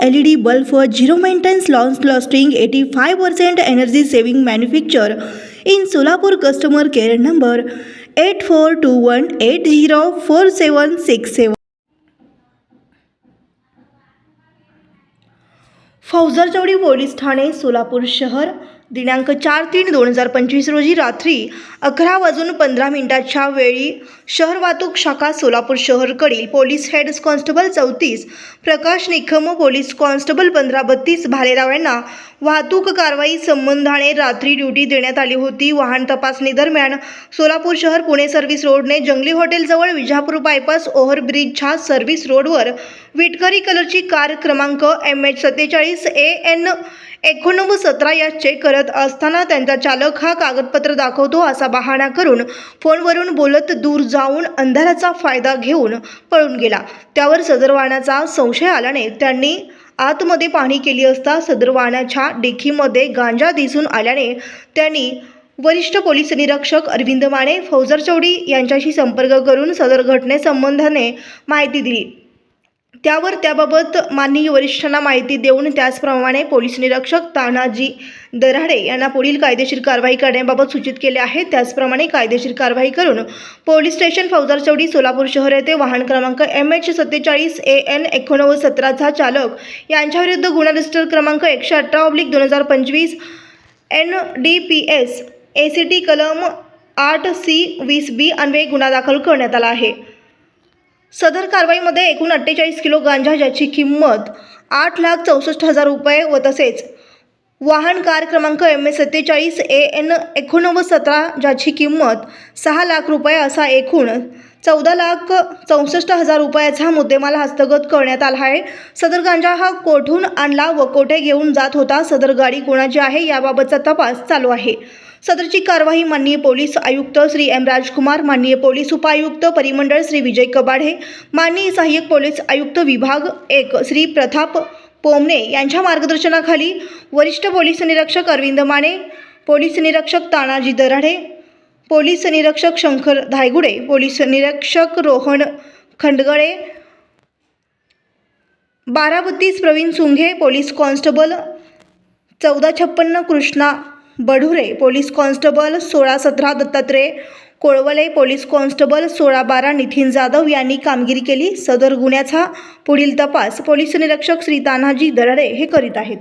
LED bulb for zero maintenance loss lasting 85% energy saving manufacture in Solapur customer care number 8421804767 Faujdar Chawdi police Thane Solapur शहर दिनांक चार तीन दोन हजार पंचवीस रोजी रात्री अकरा वाजून पंधरा मिनिटाच्या वेळी शहर वाहतूक शाखा सोलापूर शहरकडील पोलीस हेड कॉन्स्टेबल चौतीस प्रकाश निखम पोलीस कॉन्स्टेबल पंधरा बत्तीस भालेराव यांना वाहतूक कारवाई संबंधाने रात्री ड्युटी देण्यात आली होती. वाहन तपासणी दरम्यान सोलापूर शहर पुणे सर्व्हिस रोडने जंगली हॉटेलजवळ विजापूर बायपास ओव्हरब्रिजच्या सर्व्हिस रोडवर विटकरी कलरची कार क्रमांक एम एच सत्तेचाळीस ए एन एकोणनव्वद सतरा या चेक करत असताना त्यांचा चालक हा कागदपत्र दाखवतो असा बहाणा करून फोनवरून बोलत दूर जाऊन अंधाराचा फायदा घेऊन पळून गेला. त्यावर सदर वाहनाचा संशय आल्याने त्यांनी आतमध्ये पाहणी केली असता सदर वाहनाच्या डेखीमध्ये गांजा दिसून आल्याने त्यांनी वरिष्ठ पोलीस निरीक्षक अरविंद माने फौजर चौडी यांच्याशी संपर्क करून सदर घटनेसंबंधाने माहिती दिली. त्यावर त्याबाबत माननीय वरिष्ठांना माहिती देऊन त्याचप्रमाणे पोलीस निरीक्षक तानाजी दराडे यांना पुढील कायदेशीर कारवाई करण्याबाबत सूचित केले आहे. त्याचप्रमाणे कायदेशीर कारवाई करून पोलीस स्टेशन फौजार चौडी सोलापूर शहर येथे वाहन क्रमांक एम एच सत्तेचाळीस ए एन एकोणनव्वद सतराचा चालक यांच्याविरुद्ध गुन्हा रजिस्टर क्रमांक एकशे अठरा ऑब्लिक दोन हजार पंचवीस N D P S A C T कलम आठ सी वीस बी अन्वये गुन्हा दाखल करण्यात आला आहे. सदर कारवाईमध्ये एकूण अठ्ठेचाळीस किलो गांजा ज्याची किंमत आठ लाख चौसष्ट हजार रुपये व तसेच वाहन कार क्रमांक एम एस सत्तेचाळीस ए एन एकोणनव्वद सतरा ज्याची किंमत सहा लाख रुपये असा एकूण चौदा लाख चौसष्ट हजार रुपयाचा मुद्देमाल हस्तगत करण्यात आला आहे. सदर गांजा हा कोठून आणला व कोठे घेऊन जात होता? सदर गाडी कोणाची आहे? याबाबतचा तपास चालू आहे. सदरची कारवाई माननीय पोलीस आयुक्त श्री एम राजकुमार माननीय पोलीस उपायुक्त परिमंडळ श्री विजय कबाडे माननीय सहाय्यक पोलीस आयुक्त विभाग एक श्री प्रताप पोमणे यांच्या मार्गदर्शनाखाली वरिष्ठ पोलीस निरीक्षक अरविंद माने पोलीस निरीक्षक तानाजी दराडे पोलीस निरीक्षक शंकर धायगुडे पोलीस निरीक्षक रोहन खंडगळे बारा बत्तीस प्रवीण सुंघे पोलीस कॉन्स्टेबल चौदा छप्पन्न कृष्णा बढुरे पोलीस कॉन्स्टेबल सोळा सतरा दत्तात्रय कोळवले पोलीस कॉन्स्टेबल सोळा बारा नितीन जाधव यांनी कामगिरी केली. सदर गुन्ह्याचा पुढील तपास पोलीस निरीक्षक श्री तानाजी दराडे हे करीत आहेत.